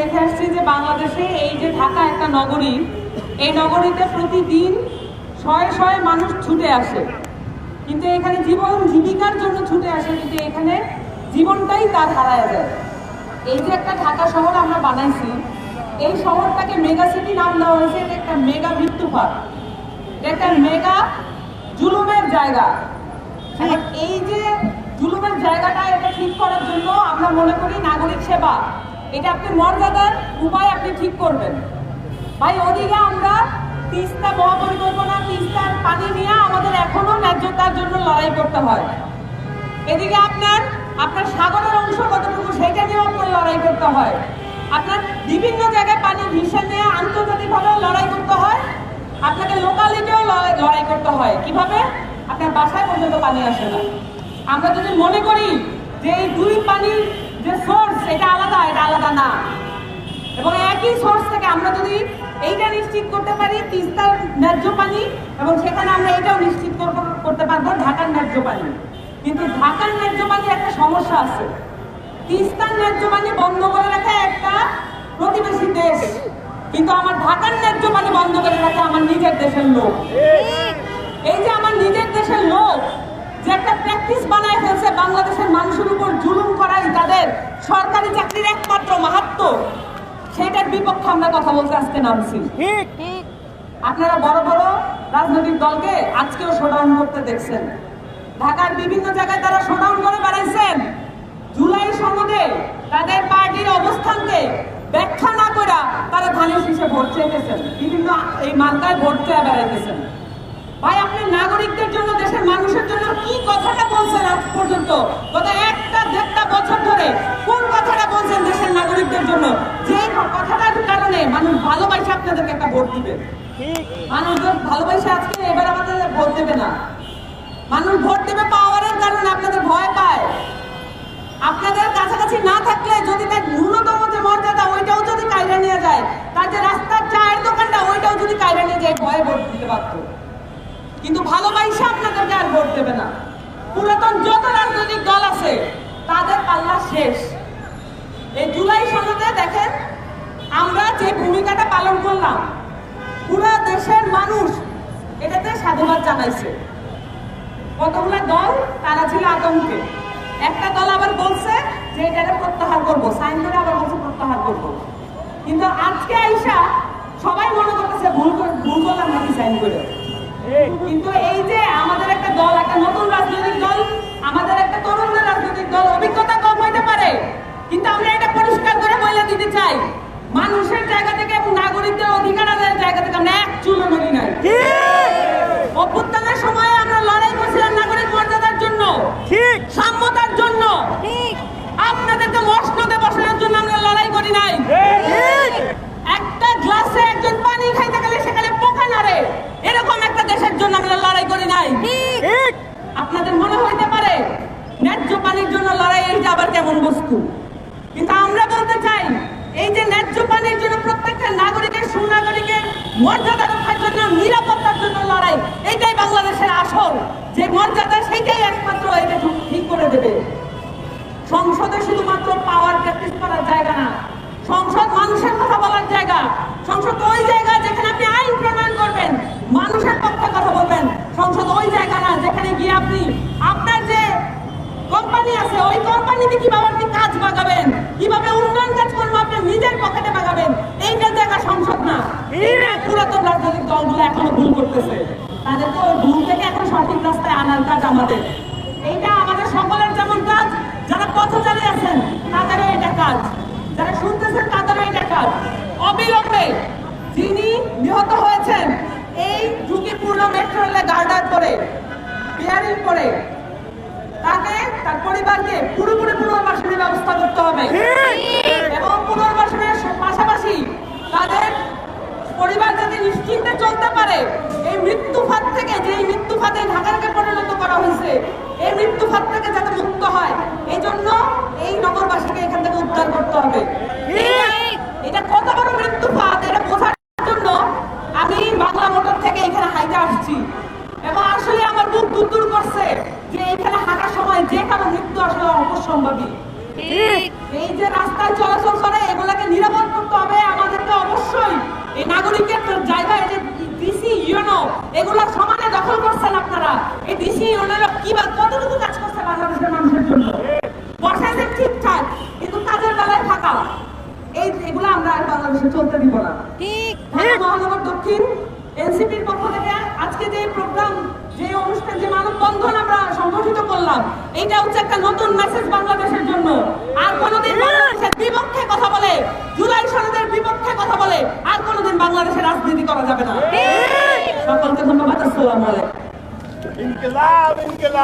দেখে আসছি যে বাংলাদেশে এই যে ঢাকা একটা নগরী, এই নগরীতে প্রতিদিন শয়ে শয়ে মানুষ ছুটে আসে। কিন্তু এখানে জীবন জীবিকার জন্য ছুটে আসে, কিন্তু এখানে জীবনটাই তার হারায় যায়। এই যে একটা ঢাকা শহর আমরা বানাইছি, এই শহরটাকে মেগা সিটি নাম দেওয়া হয়েছে, এটা একটা মেগা মৃত্যুপাত একটা মেগা জুলুমের জায়গা। এই যে জুলুমের জায়গাটা এটা ঠিক করার জন্য আমরা মনে করি নাগরিক সেবা। এটা আপনি মর্যাদার উপায় আপনি ঠিক করবেন। ভাই, ওদিকে আমরা তিস্তা মহাপরিকল্পনা, তিস্তার পানি নিয়ে আমাদের এখনও ন্যায্যতার জন্য লড়াই করতে হয়। এদিকে আপনার আপনার সাগরের অংশ কতটুকু সেটা নিয়েও আপনার লড়াই করতে হয়। আপনার বিভিন্ন জায়গায় পানি ভিসা নিয়ে আন্তর্জাতিকভাবেও লড়াই করতে হয়। আপনাকে লোকালিটিও লড়াই করতে হয়। কীভাবে? আপনার বাসায় পর্যন্ত পানি আসে না। আমরা যদি মনে করি যে এই দুই পানির যে সোর্স এটা আলাদা এটা আলাদা না। এবং একই সোর্স থেকে আমরা যদি এইটা নিশ্চিত করতে পারি, তিস্তার ন্যায্য পানি, এবং সেখানে আমরা এটাও নিশ্চিত করতে পারব, ঢাকার ন্যায্য পানি। কিন্তু ঢাকার ন্যায্য পানি একটা সমস্যা আছে। তিস্তার ন্যায্য পানি বন্ধ করে রাখা একটা প্রতিবেশী দেশ। কিন্তু আমার ঢাকার ন্যায্য পানি বন্ধ করে রাখা আমার নিজের দেশের লোক। এই যে আমার নিজের দেশের লোক যে একটা প্র্যাকটিস বানায় ফেলছে বাংলাদেশের মানুষের উপর জুলুম করাই তাদের সরকারি চাকরির একমাত্র মাহাত্ম। সেটার বিপক্ষে আমরা কথা বলতে আজকে নামছি। আপনারা বড় বড় রাজনৈতিক দলকে আজকেও শোডাউন করতে দেখছেন। ঢাকার বিভিন্ন জায়গায় তারা শোডাউন করে বেড়াইছেন। জুলাই সনদে তাদের পার্টির অবস্থানকে ব্যাখ্যা না করে তারা ধানের শীষে ভোট চেয়েছেন বিভিন্ন এই মার্কায় ভোট চেয়ে বেড়াইতেছেন। ভাই আপনি নাগরিকদের জন্য দেশের মানুষের জন্য কি কথাটা বলছেন আজ পর্যন্ত গত একটা দেড়টা বছর ধরে কোন কথাটা বলছেন দেশের নাগরিকদের জন্য যে কথাটার কারণে মানুষ ভালোবাসে আপনাদেরকে একটা ভোট দিবে। মানুষজন ভালোবাসে আজকে, এবার আমাদের ভোট দেবে না। মানুষ ভোট দেবে পাওয়ারের কারণে আপনাদের ভয় পায়। আপনাদের কাছাকাছি না থাকলে যদি তার ন্যূনতম যে মর্যাদা, ওইটাও যদি কায়রা নিয়ে যায়, তার যে রাস্তার চায়ের দোকানটা, ওইটাও যদি কায়রা নিয়ে যায়, ভয়ে ভোট দিতে পারতো কিন্তু ভালোবাসে আপনাদেরকে আর ভোট দেবে না। পুরাতন যত রাজনৈতিক দল আছে, তাদের পাল্লা শেষ এই জুলাই সনদে দেখেন আমরা যে ভূমিকাটা পালন করলাম। পুরো দেশের মানুষ এটাতে সাধুবাদ জানাইছে। কতগুলো দল, তারা ছিল আতঙ্কে। একটা দল আবার বলছে যে এটা প্রত্যাহার করব, সাইন করে আবার বলছে প্রত্যাহার করব। কিন্তু আজকে আইসা সবাই মনে করতেছে ভুল করে- ভুল করলাম নাকি সাইন করে। কিন্তু এই যে আমাদের একটা দল, একটা নতুন রাজনৈতিক দল, আমাদের একটা তরুণদের রাজনৈতিক দল, অভিজ্ঞতা কম হইতে পারে। কিন্তু আমরা এটা পরিষ্কার করে বলে দিতে চাই। মানুষের জায়গা থেকে এবং নাগরিকদের অধিকার আদায়ের জায়গা থেকে আমরা এক চুলো নড়ি নাই অভ্যুত্থানের সময় আমরা লড়াই করছিলাম নাগরিক মর্যাদার জন্য ঠিক। সাম্যতার জন্য। আপনাদেরকে মসনদে বসানোর জন্য আমরা লড়াই করি নাই। একটা গ্লাসে একজন পানি খাইতে গেলে সেখানে পোকা নাড়ে। এরকম একটা দেশের জন্য আমরা লড়াই করি নাই। আপনাদের মনে হইতে পারে ন্যায্য পানির জন্য লড়াই এইটা আবার কেমন বস্তু। কিন্তু আমরা বলতে চাই এই যে ন্যায্য পানির জন্য মর্যাদা রক্ষার জন্য, নিরাপত্তার জন্য লড়াই, এইটাই বাংলাদেশের আসল। যে মর্যাদা, সেইটাই একমাত্র এটা ঠিক করে দেবে। সংসদে শুধুমাত্র পাওয়ার প্র্যাকটিস করার জায়গা না, সংসদ মানুষের কথা বলার জায়গা, সংসদ ওই জায়গা যেখানে আপনি আইন প্রণয়ন করবেন, মানুষের পক্ষে কথা বলবেন, সংসদ ওই জায়গা না, যেখানে গিয়ে আপনি, আপনার যে কোম্পানি আছে, ওই কোম্পানিতে কীভাবে আপনি কাজ বাগাবেন, কীভাবে উন্নয়ন কাজ করব আপনি নিজের পকেটে বাগাবেন, এইটা জায়গা সংসদ না। পুরাতন রাজনৈতিক দলগুলো এখনও ভুল করতেছে। তাদেরকে ওই ভুল থেকে এখন সঠিক রাস্তায় আনার কাজ আমাদের। এইটা আমাদের সকলের যেমন কাজ, যারা পথচারী আছেন, তাদেরও এটা কাজ। যারা শুনতেছেন, তাদেরও এটা কাজ। অবিলম্বে যিনি নিহত হয়েছেন, এই ঝুঁকিপূর্ণ মেট্রো রেলে গার্ডার করে বিয়ারিং করে তাকে তার পরিবারকে পুরোপুরি পুনর্বাসনের ব্যবস্থা করতে হবে এবং পুনর্বাসনের পাশাপাশি তাদের পরিবার যাতে নিশ্চিন্তে পারে এই মৃত্যু ফাঁদ থেকে যে মৃত্যু ফাঁদে ঢাকাকে পরিণত করা হয়েছে, এই মৃত্যু ফাঁদ থেকে যাতে মুক্ত হয় এই জন্য এই নগরবাসীকে এখান থেকে উদ্ধার করতে হবে। এটা- কত বড় মৃত্যু ফাঁদ এটা বোঝার জন্য আমি বাংলা মোটর থেকে এখানে হাইটে আসছি। এবং আসলে আমার বুক দূর দূর করছে যে এখানে হাঁটার সময় যে কারও মৃত্যু আসলে অবশ্যম্ভাবী। এই যে রাস্তায় চলাচল করে, এগুলাকে নিরাপদ এই নাগরিকের তো অবশ্যই এই ডিসি ইউনো এগুলো সমানে দখল করছেন আপনারা। এই ডিসি ইউনোরা কি বা কতটুকু কাজ করছে বাংলাদেশের মানুষের জন্য? বসাইছে ঠিকঠাক কিন্তু কাজের বেলায় ফাঁকা। এই এগুলো আমরা আর বাংলাদেশে চলতে দিব না। ঠিক মহানগর দক্ষিণ এনসিপির পক্ষ থেকে আজকে যে প্রোগ্রাম যে অনুষ্ঠান যে মানববন্ধন আমরা সংগঠিত করলাম এইটা হচ্ছে একটা নতুন মেসেজ বাংলাদেশের জন্য। আর কোনোদিন বাংলাদেশের বিপক্ষে কথা বলে জুলাই সনদের বিপক্ষে কথা বলে আর কোনোদিন বাংলাদেশের রাজনীতি করা যাবে না। असलम इनकलाब इनकलाब.